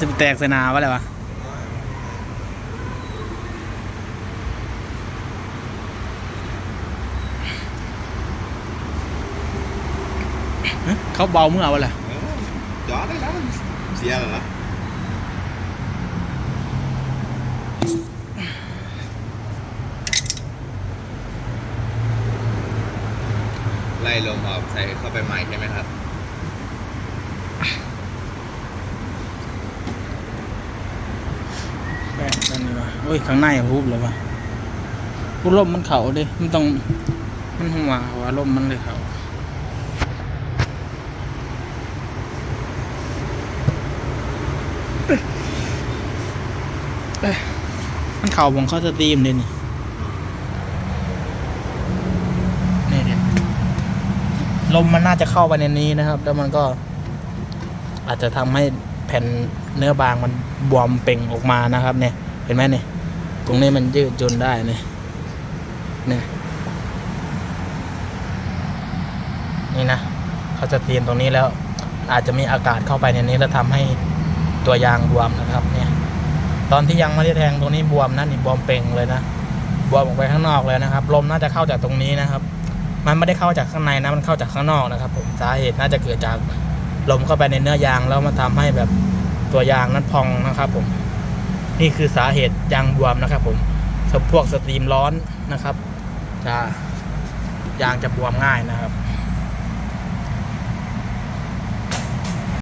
จะแตกใสนาวะอะไรวะเอ๊ะเขาเบาเมื่อวะแหละเออจอดได้แล้วมันเสียเหรอไล่ลมออกใส่เข้าไปใหม่ใช่ไหมครับ แปะ นั่นเลยวะโอ้ยข้างในฮุบเลยวะกูลมมันเข่าดิมันต้อง มันหัวหัวลมมันเลยเข่าเอ้ยมันเข่าผมเข้าสตรีมเลยนี่นี่เนี่ยลมมันน่าจะเข้าไปในนี้นะครับ แล้วมันก็อาจจะทำให้ แผ่นเนื้อบางมันบวมเป่งออกมานะครับ เนี่ย เห็นไหมเนี่ย ตรงนี้มันยืดจนได้เนี่ยเนี่ยนี่นะเขาจะเตียนตรงนี้แล้ว อาจจะมีอากาศเข้าไปในนี้แล้วทำให้ตัวยางบวมนะครับ เนี่ย ตอนที่ยังไม่ได้แทงตรงนี้บวมนะนี่บวมเป่งเลยนะบวมออกไปข้างนอกเลยนะครับลมน่าจะเข้าจากตรงนี้นะครับ มันไม่ได้เข้าจากข้างในนะมันเข้าจากข้างนอกนะครับ ผมสาเหตุน่าจะเกิดจาก ลมเข้าไปในเนื้อยางแล้วมันทำให้แบบตัวยางนั้นพองนะครับ ผม นี่คือสาเหตุยางบวมนะครับ ผมพวกสตรีมร้อนนะครับ จะยางจะบวมง่ายนะครับ